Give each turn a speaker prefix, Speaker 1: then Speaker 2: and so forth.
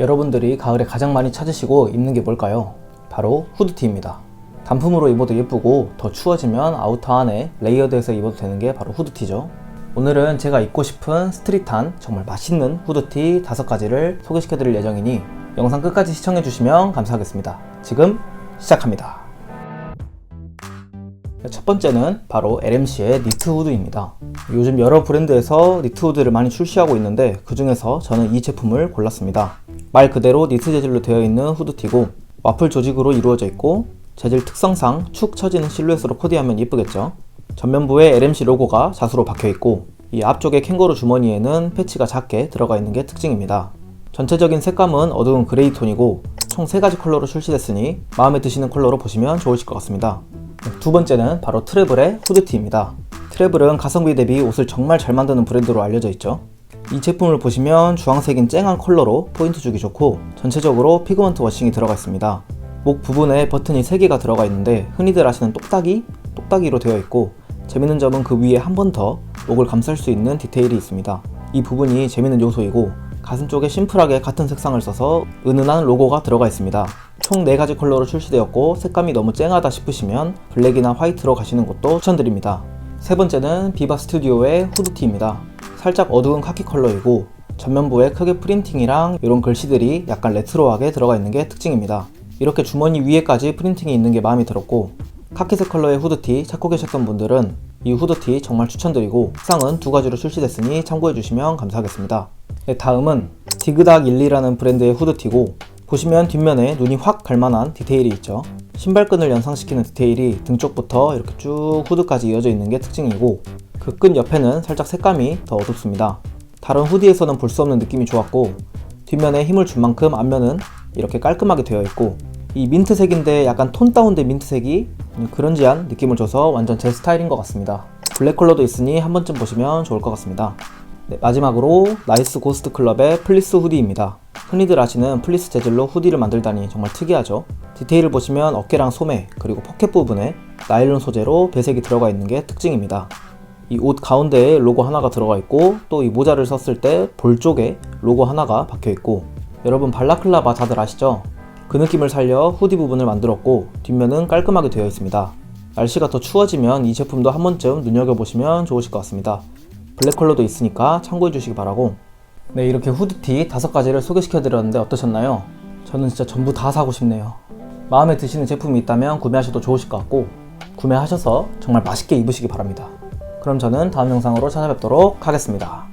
Speaker 1: 여러분들이 가을에 가장 많이 찾으시고 입는 게 뭘까요? 바로 후드티입니다. 단품으로 입어도 예쁘고 더 추워지면 아우터 안에 레이어드해서 입어도 되는 게 바로 후드티죠. 오늘은 제가 입고 싶은 스트릿한 정말 맛있는 후드티 5가지를 소개시켜 드릴 예정이니 영상 끝까지 시청해 주시면 감사하겠습니다. 지금 시작합니다. 첫 번째는 바로 LMC의 니트 후드입니다. 요즘 여러 브랜드에서 니트 후드를 많이 출시하고 있는데 그 중에서 저는 이 제품을 골랐습니다. 말 그대로 니트 재질로 되어 있는 후드티고 와플 조직으로 이루어져 있고 재질 특성상 축 처지는 실루엣으로 코디하면 예쁘겠죠. 전면부에 LMC 로고가 자수로 박혀 있고 이 앞쪽에 캥거루 주머니에는 패치가 작게 들어가 있는 게 특징입니다. 전체적인 색감은 어두운 그레이 톤이고 총 3가지 컬러로 출시됐으니 마음에 드시는 컬러로 보시면 좋으실 것 같습니다. 두 번째는 바로 트래블의 후드티입니다. 트래블은 가성비 대비 옷을 정말 잘 만드는 브랜드로 알려져 있죠. 이 제품을 보시면 주황색인 쨍한 컬러로 포인트 주기 좋고 전체적으로 피그먼트 워싱이 들어가 있습니다. 목 부분에 버튼이 3개가 들어가 있는데 흔히들 아시는 똑딱이, 똑딱이로 되어 있고 재밌는 점은 그 위에 한 번 더 목을 감쌀 수 있는 디테일이 있습니다. 이 부분이 재밌는 요소이고 가슴 쪽에 심플하게 같은 색상을 써서 은은한 로고가 들어가 있습니다. 총 4가지 컬러로 출시되었고 색감이 너무 쨍하다 싶으시면 블랙이나 화이트로 가시는 것도 추천드립니다. 세 번째는 비바 스튜디오의 후드티입니다. 살짝 어두운 카키 컬러이고 전면부에 크게 프린팅이랑 이런 글씨들이 약간 레트로하게 들어가 있는 게 특징입니다. 이렇게 주머니 위에까지 프린팅이 있는 게 마음에 들었고 카키색 컬러의 후드티 찾고 계셨던 분들은 이 후드티 정말 추천드리고 색상은 두 가지로 출시됐으니 참고해 주시면 감사하겠습니다. 네, 다음은 디그닥 12라는 브랜드의 후드티고 보시면 뒷면에 눈이 확 갈만한 디테일이 있죠. 신발끈을 연상시키는 디테일이 등 쪽부터 이렇게 쭉 후드까지 이어져 있는 게 특징이고 그 끈 옆에는 살짝 색감이 더 어둡습니다. 다른 후디에서는 볼 수 없는 느낌이 좋았고 뒷면에 힘을 준 만큼 앞면은 이렇게 깔끔하게 되어 있고 이 민트색인데 약간 톤 다운된 민트색이 그런지한 느낌을 줘서 완전 제 스타일인 것 같습니다. 블랙 컬러도 있으니 한 번쯤 보시면 좋을 것 같습니다. 네, 마지막으로 나이스 고스트 클럽의 플리스 후디입니다. 흔히들 아시는 플리스 재질로 후디를 만들다니 정말 특이하죠. 디테일을 보시면 어깨랑 소매 그리고 포켓 부분에 나일론 소재로 배색이 들어가 있는 게 특징입니다. 이 옷 가운데에 로고 하나가 들어가 있고 또 이 모자를 썼을 때 볼 쪽에 로고 하나가 박혀 있고 여러분 발라클라바 다들 아시죠? 그 느낌을 살려 후디 부분을 만들었고 뒷면은 깔끔하게 되어 있습니다. 날씨가 더 추워지면 이 제품도 한 번쯤 눈여겨보시면 좋으실 것 같습니다. 블랙 컬러도 있으니까 참고해 주시기 바라고 네 이렇게 후드티 다섯 가지를 소개시켜 드렸는데 어떠셨나요? 저는 진짜 전부 다 사고 싶네요. 마음에 드시는 제품이 있다면 구매하셔도 좋으실 것 같고 구매하셔서 정말 맛있게 입으시기 바랍니다. 그럼 저는 다음 영상으로 찾아뵙도록 하겠습니다.